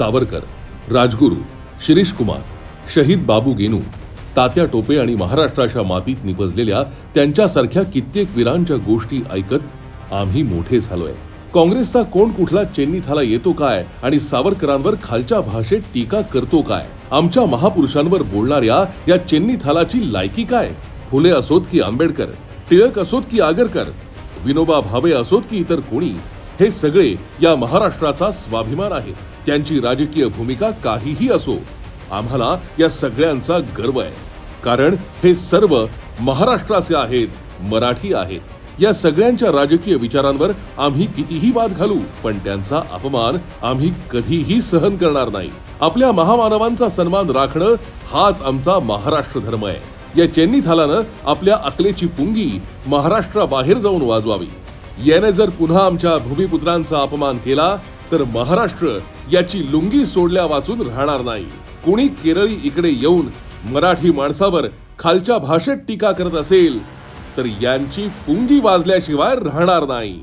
सावरकर राजगुरू शिरीष कुमार शहीद बाबू गेनू तात्या टोपे आणि महाराष्ट्राच्या मातीत निपजलेल्या त्यांच्यासारख्या कित्येक वीरांच्या गोष्टी ऐकत आम्ही मोठे झालोय. काँग्रेसचा कोण कुठला चेन्नी थाला येतो काय आणि सावरकरांवर खालच्या भाषेत टीका करतो काय? आमच्या महापुरुषांवर बोलणाऱ्या या चेन्नी थालाची लायकी काय? फुले असोत की आंबेडकर टिळक असोत की आगरकर विनोबा भावे असोत की इतर कोणी? हे सगळे या महाराष्ट्राचा स्वाभिमान आहे. त्यांची राजकीय भूमिका काहीही असो आम्हाला या सगळ्यांचा गर्व आहे. कारण हे सर्व महाराष्ट्राचे आहेत मराठी आहेत. या सगळ्यांच्या राजकीय विचारांवर आम्ही कितीही वाद घालू पण त्यांचा अपमान आम्ही कधीही सहन करणार नाही. आपल्या महामानवांचा सन्मान राखणं हाच आमचा महाराष्ट्र धर्म आहे. या चेन्नी थालानं आपल्या अकलेची पुंगी महाराष्ट्राबाहेर जाऊन वाजवावी. याने जर पुन्हा आमच्या भूमिपुत्रांचा अपमान केला तर महाराष्ट्र याची लुंगी सोडल्या वाचून राहणार नाही. कोणी केरळी इकडे येऊन मराठी माणसावर खालच्या भाषेत टीका करत असेल तर यांची पुंगी वाजल्याशिवाय राहणार नाही.